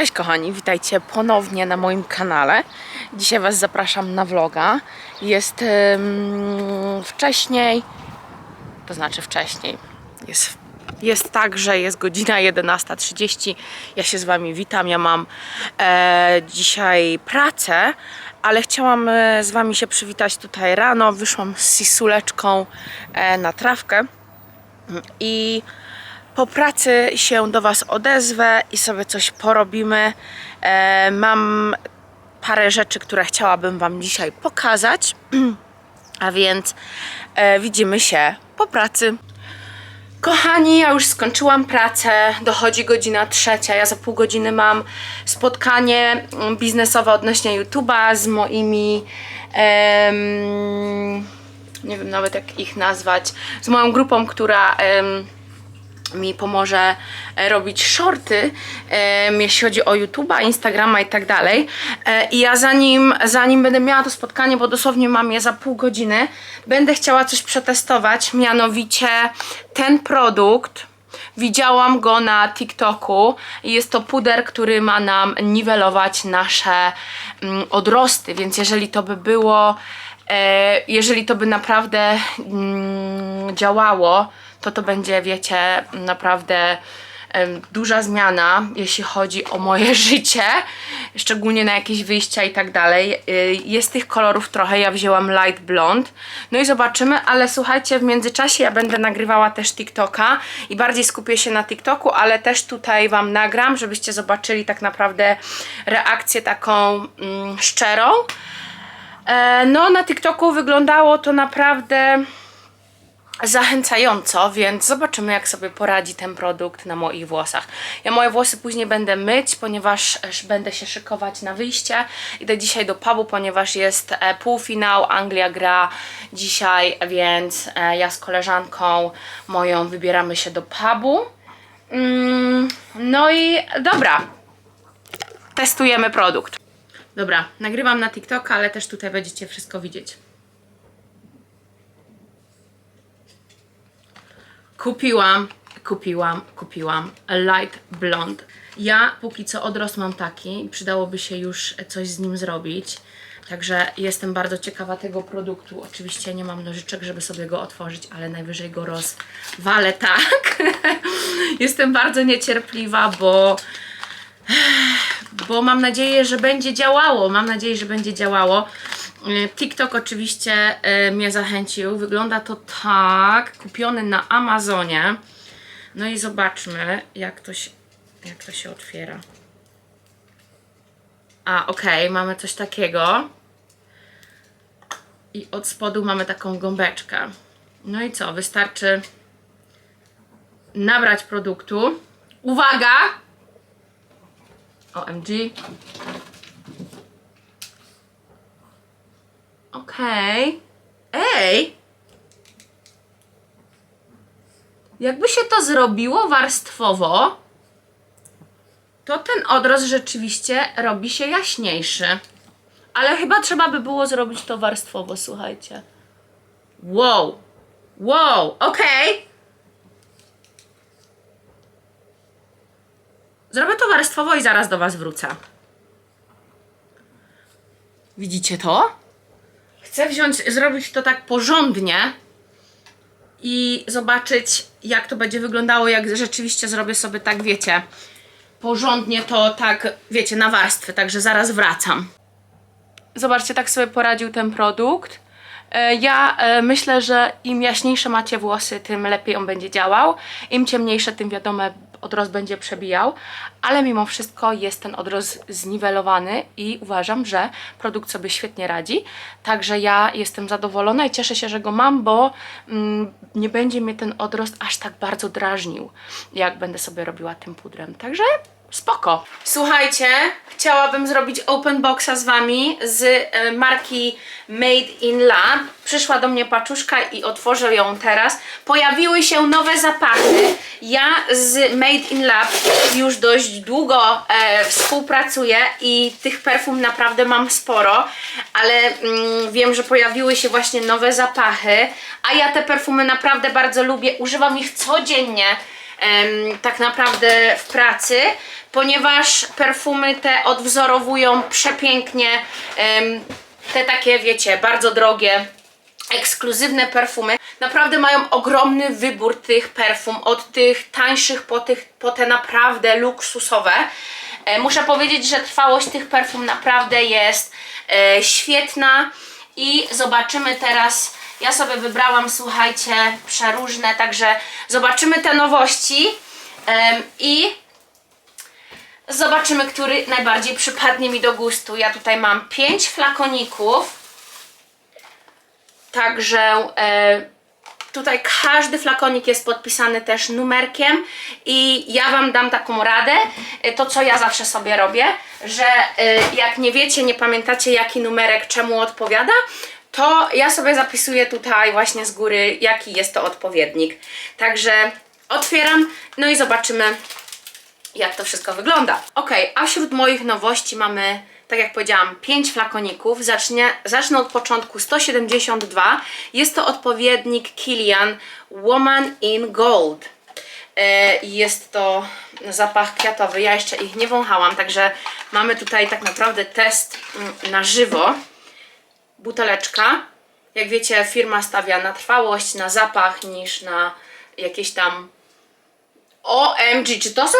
Cześć kochani, witajcie ponownie na moim kanale. Dzisiaj Was zapraszam na vloga. Jest wcześniej, to znaczy wcześniej. Jest, jest tak, że jest godzina 11.30. Ja się z Wami witam. Ja mam e, dzisiaj pracę, ale chciałam e, z Wami się przywitać tutaj rano. Wyszłam z Sisuleczką e, na trawkę i po pracy się do Was odezwę i sobie coś porobimy. E, mam parę rzeczy, które chciałabym Wam dzisiaj pokazać, a więc widzimy się po pracy. Kochani, ja już skończyłam pracę, dochodzi godzina trzecia, ja za pół godziny mam spotkanie mm, biznesowe odnośnie YouTube'a z moimi em, nie wiem nawet jak ich nazwać, z moją grupą, która em, mi pomoże e, robić shorty, em, jeśli chodzi o YouTube'a, Instagrama i tak dalej. E, I ja zanim, zanim będę miała to spotkanie, bo dosłownie mam je za pół godziny, będę chciała coś przetestować, mianowicie ten produkt. Widziałam go na TikToku jest to puder, który ma nam niwelować nasze mm, odrosty, więc jeżeli to by było, e, jeżeli to by naprawdę mm, działało, to to będzie, wiecie, naprawdę duża zmiana, jeśli chodzi o moje życie, szczególnie na jakieś wyjścia i tak dalej. Y, Jest tych kolorów trochę, ja wzięłam light blond. No i zobaczymy, ale słuchajcie, w międzyczasie ja będę nagrywała też TikToka i bardziej skupię się na TikToku, ale też tutaj Wam nagram, żebyście zobaczyli tak naprawdę reakcję taką mm, szczerą. E, no, na TikToku wyglądało to naprawdę zachęcająco, więc zobaczymy jak sobie poradzi ten produkt na moich włosach. Ja moje włosy później będę myć, ponieważ e, będę się szykować na wyjście. Idę dzisiaj do pubu, ponieważ jest e, półfinał, Anglia gra dzisiaj, więc e, ja z koleżanką moją wybieramy się do pubu. Mm, no i dobra, testujemy produkt. Dobra, nagrywam na TikToka, ale też tutaj będziecie wszystko widzieć. Kupiłam, kupiłam, kupiłam light blond. Ja póki co odrost mam taki przydałoby się już coś z nim zrobić. Także jestem bardzo ciekawa tego produktu. Oczywiście nie mam nożyczek, żeby sobie go otworzyć, ale najwyżej go rozwalę tak. jestem bardzo niecierpliwa, bo bo mam nadzieję, że będzie działało. Mam nadzieję, że będzie działało. Y, TikTok oczywiście y, mnie zachęcił. Wygląda to tak. Kupiony na Amazonie. No i zobaczmy, jak to się, jak to się otwiera. A, okej, mamy coś takiego. I od spodu mamy taką gąbeczkę. No i co? Wystarczy nabrać produktu. Uwaga! OMG. Okej. Ej! Jakby się to zrobiło warstwowo, to ten odrost rzeczywiście robi się jaśniejszy. Ale chyba trzeba by było zrobić to warstwowo, słuchajcie. Wow! Wow! Okej! Zrobię to warstwowo i zaraz do Was wrócę. Widzicie to? Chcę wziąć, zrobić to tak porządnie i zobaczyć, jak to będzie wyglądało, jak rzeczywiście zrobię sobie tak, wiecie, porządnie to tak, wiecie, na warstwy, także zaraz wracam. Zobaczcie, tak sobie poradził ten produkt. E, Ja e, myślę, że im jaśniejsze macie włosy, tym lepiej on będzie działał. Im ciemniejsze, tym wiadomo, odrost będzie przebijał. Ale mimo wszystko jest ten odrost zniwelowany i uważam, że produkt sobie świetnie radzi. Także ja jestem zadowolona i cieszę się, że go mam, bo mm, nie będzie mnie ten odrost aż tak bardzo drażnił, jak będę sobie robiła tym pudrem. Także spoko. Słuchajcie, chciałabym zrobić open boxa z wami z e, marki Made in Lab. Przyszła do mnie paczuszka i otworzę ją teraz. Pojawiły się nowe zapachy. Ja z Made in Lab już dość długo e, współpracuję i tych perfum naprawdę mam sporo, ale mm, wiem, że pojawiły się właśnie nowe zapachy, a ja te perfumy naprawdę bardzo lubię. Używam ich codziennie tak naprawdę w pracy, ponieważ perfumy te odwzorowują przepięknie te takie, wiecie, bardzo drogie ekskluzywne perfumy. Naprawdę mają ogromny wybór tych perfum, od tych tańszych po, tych, po te naprawdę luksusowe. E, muszę powiedzieć, że trwałość tych perfum naprawdę jest e, świetna i zobaczymy teraz. Ja sobie wybrałam, słuchajcie, przeróżne, także zobaczymy te nowości i zobaczymy, który najbardziej przypadnie mi do gustu. Ja tutaj mam 5 flakoników. Także e, tutaj każdy flakonik jest podpisany też numerkiem i ja Wam dam taką radę, e, to co ja zawsze sobie robię, że e, jak nie wiecie, nie pamiętacie jaki numerek czemu odpowiada, to ja sobie zapisuję tutaj właśnie z góry jaki jest to odpowiednik. Także otwieram, no i zobaczymy jak to wszystko wygląda. Ok, a wśród moich nowości mamy, tak jak powiedziałam, 5 flakoników. Zacznie, zacznę od początku 172. Jest to odpowiednik Kilian Woman in Gold. E, Jest to zapach kwiatowy. Ja jeszcze ich nie wąchałam, także mamy tutaj tak naprawdę test mm, na żywo. Buteleczka. Jak wiecie, firma stawia na trwałość, na zapach niż na jakieś tam OMG, czy to są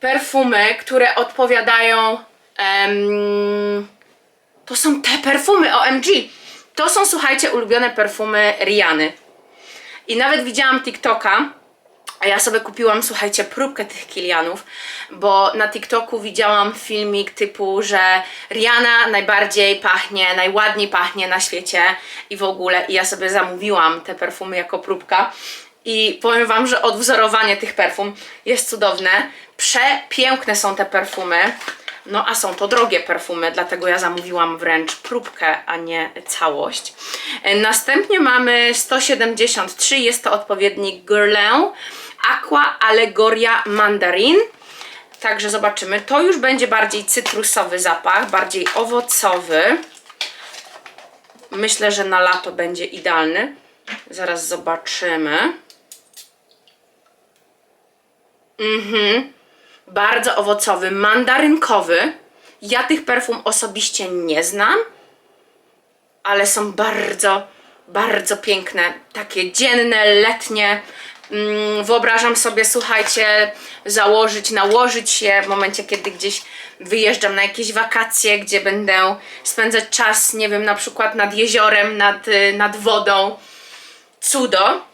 perfumy, które odpowiadają. em, to są te perfumy OMG. To są, słuchajcie, ulubione perfumy Riany. I nawet widziałam TikToka, a ja sobie kupiłam, słuchajcie, próbkę tych Kilianów, bo na TikToku widziałam filmik typu, że Rihanna najbardziej pachnie, najładniej pachnie na świecie i w ogóle. I ja sobie zamówiłam te perfumy jako próbka. I powiem Wam, że odwzorowanie tych perfum jest cudowne. Przepiękne są te perfumy. No a są to drogie perfumy, dlatego ja zamówiłam wręcz próbkę, a nie całość. E, Następnie mamy 173, jest to odpowiednik Guerlain Aqua Allegoria Mandarin. Także zobaczymy. To już będzie bardziej cytrusowy zapach, bardziej owocowy. Myślę, że na lato będzie idealny. Zaraz zobaczymy. Mhm. Bardzo owocowy, mandarynkowy. Ja tych perfum osobiście nie znam, ale są bardzo, bardzo piękne. Takie dzienne, letnie. Mm, Wyobrażam sobie, słuchajcie, założyć, nałożyć je w momencie, kiedy gdzieś wyjeżdżam na jakieś wakacje, gdzie będę spędzać czas, nie wiem, na przykład nad jeziorem, nad, y, nad wodą. Cudo.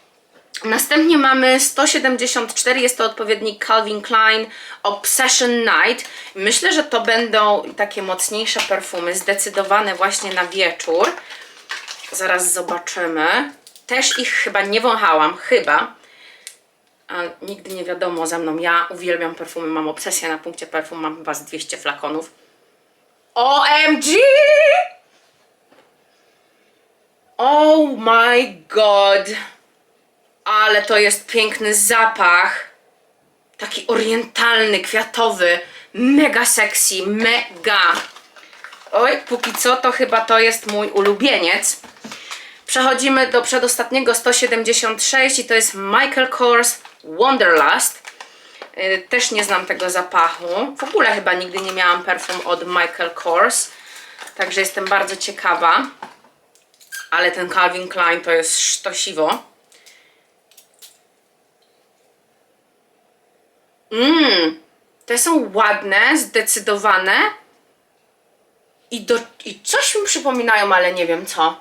Następnie mamy 174, jest to odpowiednik Calvin Klein Obsession Night. Myślę, że to będą takie mocniejsze perfumy, zdecydowane właśnie na wieczór. Zaraz zobaczymy. Też ich chyba nie wąchałam, chyba. A nigdy nie wiadomo ze mną. Ja uwielbiam perfumy, mam obsesję na punkcie perfum, mam chyba z 200 flakonów. OMG! Oh my god! Ale to jest piękny zapach. Taki orientalny, kwiatowy. Mega sexy, mega. Oj, póki co to chyba to jest mój ulubieniec. Przechodzimy do przedostatniego 176 i to jest Michael Kors Wanderlust. Yy, Też nie znam tego zapachu. W ogóle chyba nigdy nie miałam perfum od Michael Kors. Także jestem bardzo ciekawa. Ale ten Calvin Klein to jest sztosiwo. Mmm, te są ładne, zdecydowane i, do, i coś mi przypominają, ale nie wiem co.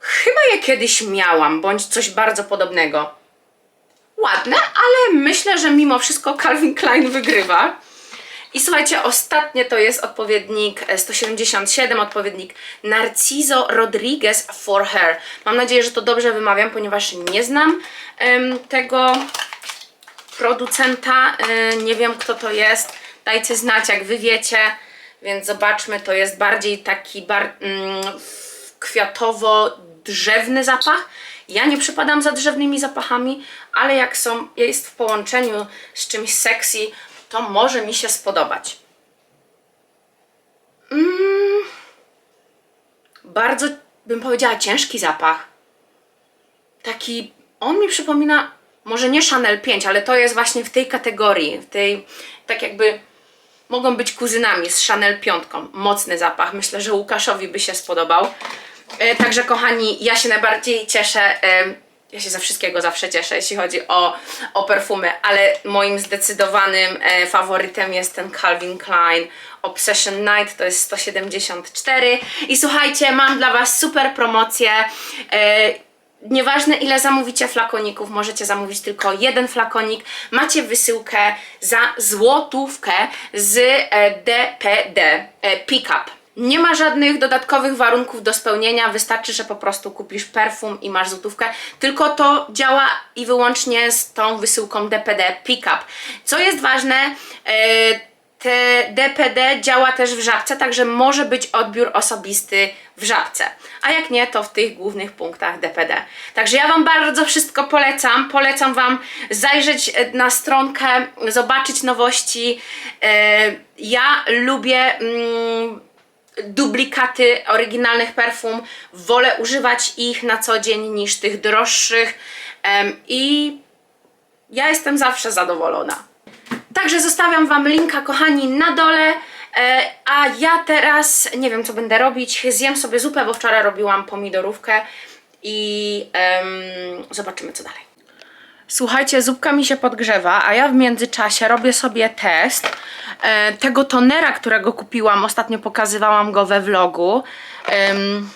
Chyba je kiedyś miałam, bądź coś bardzo podobnego. Ładne, ale myślę, że mimo wszystko Calvin Klein wygrywa. I słuchajcie, ostatnie to jest odpowiednik e, 177, odpowiednik Narciso Rodriguez for Her. Mam nadzieję, że to dobrze wymawiam, ponieważ nie znam em, tego producenta. Y, nie wiem kto to jest. Dajcie znać jak wy wiecie. Więc zobaczmy, to jest bardziej taki bar, mm, kwiatowo-drzewny zapach. Ja nie przypadam za drzewnymi zapachami, ale jak są, jest w połączeniu z czymś sexy, to może mi się spodobać. Mm, bardzo bym powiedziała ciężki zapach. Taki, on mi przypomina, może nie Chanel 5, ale to jest właśnie w tej kategorii, w tej, tak jakby mogą być kuzynami z Chanel 5. Mocny zapach. Myślę, że Łukaszowi by się spodobał. E, Także kochani, ja się najbardziej cieszę. Ja się ze wszystkiego zawsze cieszę, jeśli chodzi o, o perfumy, ale moim zdecydowanym e, faworytem jest ten Calvin Klein Obsession Night, to jest 174. I słuchajcie, mam dla Was super promocję. E, Nieważne ile zamówicie flakoników, możecie zamówić tylko jeden flakonik. Macie wysyłkę za złotówkę z e, DPD e, Pickup. Nie ma żadnych dodatkowych warunków do spełnienia, wystarczy, że po prostu kupisz perfum i masz złotówkę. Tylko to działa i wyłącznie z tą wysyłką DPD Pickup. Co jest ważne, e, te DPD działa też w żabce, także może być odbiór osobisty w żabce. A jak nie, to w tych głównych punktach DPD. Także ja Wam bardzo wszystko polecam. Polecam Wam zajrzeć e, na stronkę, zobaczyć nowości. E, Ja lubię. Duplikaty oryginalnych perfum. Wolę używać ich na co dzień niż tych droższych. I ja jestem zawsze zadowolona. Także zostawiam Wam linka, kochani, na dole. E, a ja teraz nie wiem, co będę robić. Zjem sobie zupę, bo wczoraj robiłam pomidorówkę i em, zobaczymy, co dalej. Słuchajcie, zupka mi się podgrzewa, a ja w międzyczasie robię sobie test e, tego tonera, którego kupiłam. Ostatnio pokazywałam go we vlogu. Em,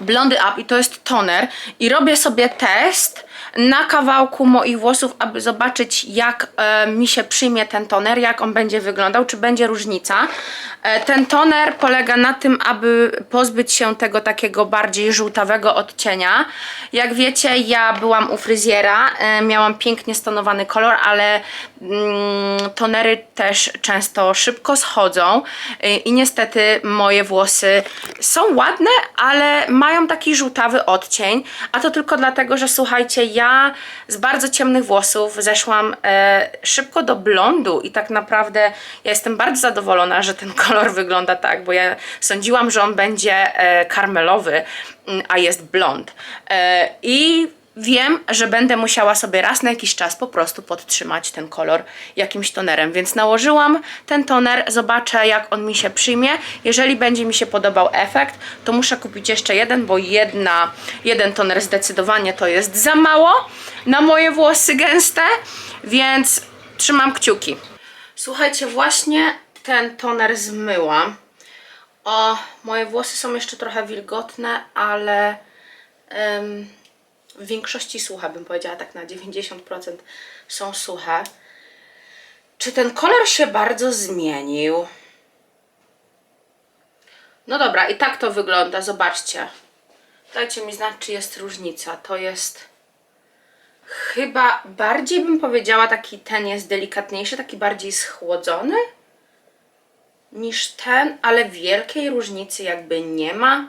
Blondy Up i to jest toner i robię sobie test na kawałku moich włosów, aby zobaczyć jak e, mi się przyjmie ten toner, jak on będzie wyglądał, czy będzie różnica. E, ten toner polega na tym, aby pozbyć się tego takiego bardziej żółtawego odcienia. Jak wiecie, ja byłam u fryzjera, e, miałam pięknie stonowany kolor, ale mm, tonery też często szybko schodzą e, i niestety moje włosy są ładne, ale mają taki żółtawy odcień, a to tylko dlatego, że słuchajcie, ja z bardzo ciemnych włosów zeszłam e, szybko do blondu i tak naprawdę ja jestem bardzo zadowolona, że ten kolor wygląda tak, bo ja sądziłam, że on będzie e, karmelowy, mm, a jest blond. E, I wiem, że będę musiała sobie raz na jakiś czas po prostu podtrzymać ten kolor jakimś tonerem, więc nałożyłam ten toner, zobaczę jak on mi się przyjmie. Jeżeli będzie mi się podobał efekt, to muszę kupić jeszcze jeden, bo jedna, jeden toner zdecydowanie to jest za mało na moje włosy gęste, więc trzymam kciuki. Słuchajcie, właśnie ten toner zmyłam. O, moje włosy są jeszcze trochę wilgotne, ale em, w większości suche, bym powiedziała tak na 90% są suche. Czy ten kolor się bardzo zmienił? No dobra, i tak to wygląda, zobaczcie. Dajcie mi znać, czy jest różnica. To jest chyba bardziej bym powiedziała, taki ten jest delikatniejszy, taki bardziej schłodzony niż ten, ale wielkiej różnicy jakby nie ma.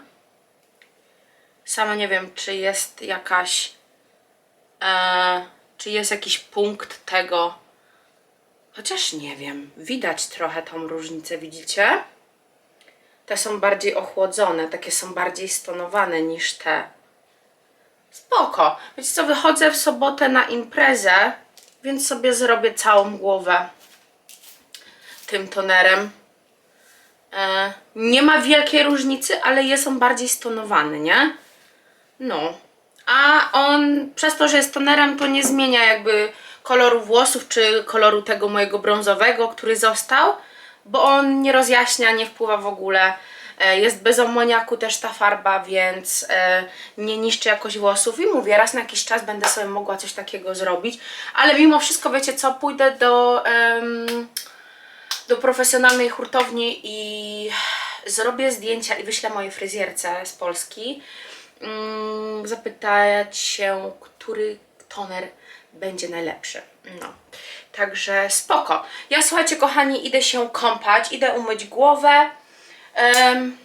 Sama nie wiem, czy jest jakaś. E, czy jest jakiś punkt tego. Chociaż nie wiem. Widać trochę tą różnicę, widzicie? Te są bardziej ochłodzone, takie są bardziej stonowane niż te. Spoko. Wiecie co, wychodzę w sobotę na imprezę, więc sobie zrobię całą głowę tym tonerem. E, nie ma wielkiej różnicy, ale jest on bardziej stonowany, nie? No. A on przez to, że jest tonerem, to nie zmienia jakby koloru włosów, czy koloru tego mojego brązowego, który został, bo on nie rozjaśnia, nie wpływa w ogóle. E, Jest bez amoniaku też ta farba, więc e, nie niszczy jakoś włosów. I mówię, raz na jakiś czas będę sobie mogła coś takiego zrobić. Ale mimo wszystko, wiecie co, pójdę do... do profesjonalnej hurtowni i zrobię zdjęcia i wyślę mojej fryzjerce z Polski. Mm, zapytać się, który toner będzie najlepszy. No. Także spoko. Ja słuchajcie, kochani, idę się kąpać, idę umyć głowę em,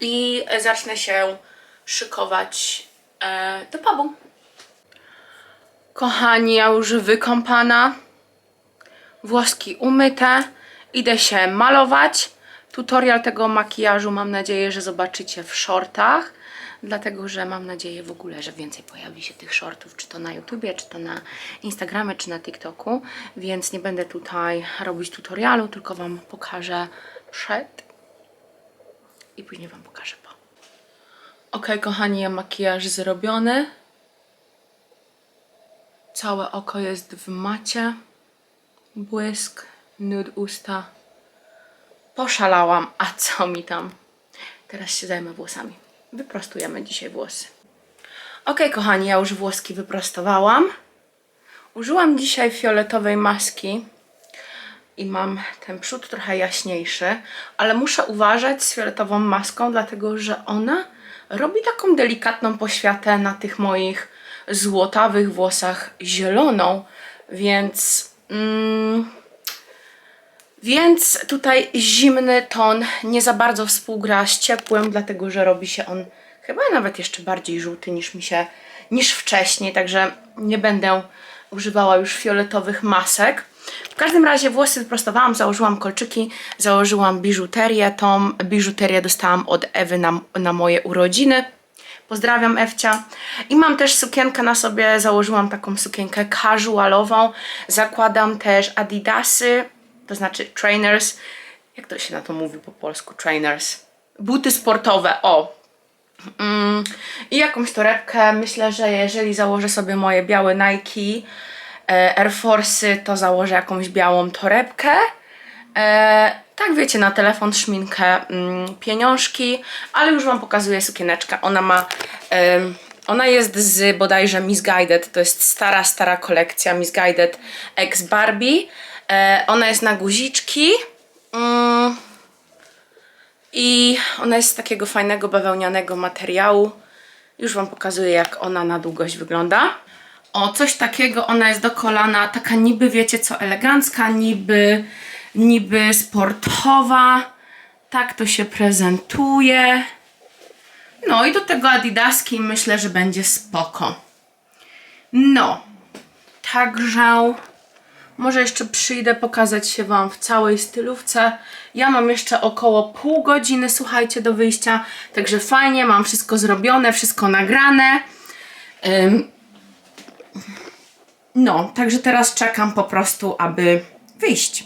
i zacznę się szykować e, do pubu. Kochani, ja już wykąpana, włoski umyte, idę się malować. Tutorial tego makijażu mam nadzieję, że zobaczycie w shortach, dlatego że mam nadzieję w ogóle, że więcej pojawi się tych shortów, czy to na YouTubie, czy to na Instagramie, czy na TikToku, więc nie będę tutaj robić tutorialu, tylko Wam pokażę przed i później Wam pokażę po. Ok, kochani, ja makijaż zrobiony. Całe oko jest w macie. Błysk, nud usta. Poszalałam, a co mi tam? Teraz się zajmę włosami. Wyprostujemy dzisiaj włosy. Ok, kochani, ja już włoski wyprostowałam. Użyłam dzisiaj fioletowej maski i mam ten przód trochę jaśniejszy, ale muszę uważać z fioletową maską, dlatego że ona robi taką delikatną poświatę na tych moich złotawych włosach zieloną, więc mm, więc tutaj zimny ton nie za bardzo współgra z ciepłym, dlatego że robi się on chyba nawet jeszcze bardziej żółty niż mi się niż wcześniej, także nie będę używała już fioletowych masek. W każdym razie włosy wyprostowałam, założyłam kolczyki, założyłam biżuterię. Tą biżuterię dostałam od Ewy na, na moje urodziny. Pozdrawiam Ewcia. I mam też sukienkę na sobie, założyłam taką sukienkę casualową. Zakładam też adidasy, to znaczy trainers. Jak to się na to mówi po polsku? Trainers. Buty sportowe, o. Mm, I jakąś torebkę. Myślę, że jeżeli założę sobie moje białe Nike e, Air Force'y, to założę jakąś białą torebkę. E, tak wiecie, na telefon, szminkę, mm, pieniążki, ale już Wam pokazuję sukieneczkę. Ona ma, em, ona jest z bodajże Misguided, to jest stara, stara kolekcja Misguided X Barbie. E, ona jest na guziczki. Mm, i ona jest z takiego fajnego bawełnianego materiału. Już Wam pokazuję, jak ona na długość wygląda. O, coś takiego, ona jest do kolana, taka niby, wiecie co, elegancka, niby, niby sportowa. Tak to się prezentuje. No i do tego adidaski myślę, że będzie spoko. No, także może jeszcze przyjdę pokazać się Wam w całej stylówce. Ja mam jeszcze około pół godziny, słuchajcie, do wyjścia. Także fajnie, mam wszystko zrobione, wszystko nagrane. No, także teraz czekam po prostu, aby wyjść.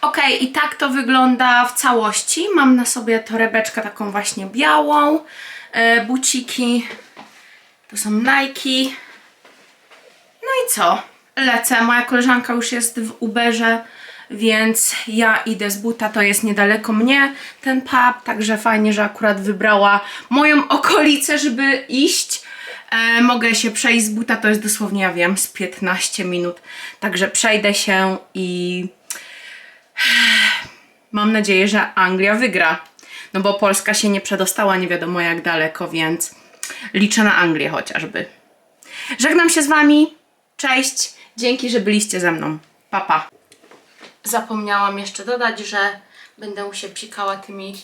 Ok, i tak to wygląda w całości. Mam na sobie torebeczkę taką właśnie białą, e, buciki. To są Nike. No i co? Lecę. Moja koleżanka już jest w Uberze, więc ja idę z buta. To jest niedaleko mnie ten pub, także fajnie, że akurat wybrała moją okolicę, żeby iść. E, mogę się przejść z buta, to jest dosłownie, ja wiem, z 15 minut. Także przejdę się i mam nadzieję, że Anglia wygra. No bo Polska się nie przedostała nie wiadomo jak daleko, więc liczę na Anglię chociażby. Żegnam się z Wami. Cześć. Dzięki, że byliście ze mną. Papa. Pa. Zapomniałam jeszcze dodać, że będę się psikała tymi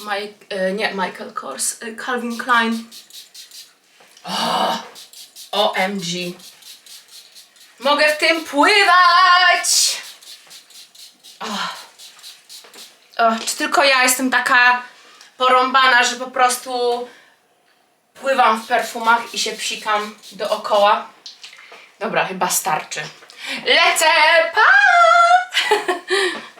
Mike, e, nie Michael Kors, e, Calvin Klein. O, OMG. Mogę w tym pływać! O. O, czy tylko ja jestem taka porąbana, że po prostu pływam w perfumach i się psikam dookoła. Dobra, chyba starczy. Lecę! Pa!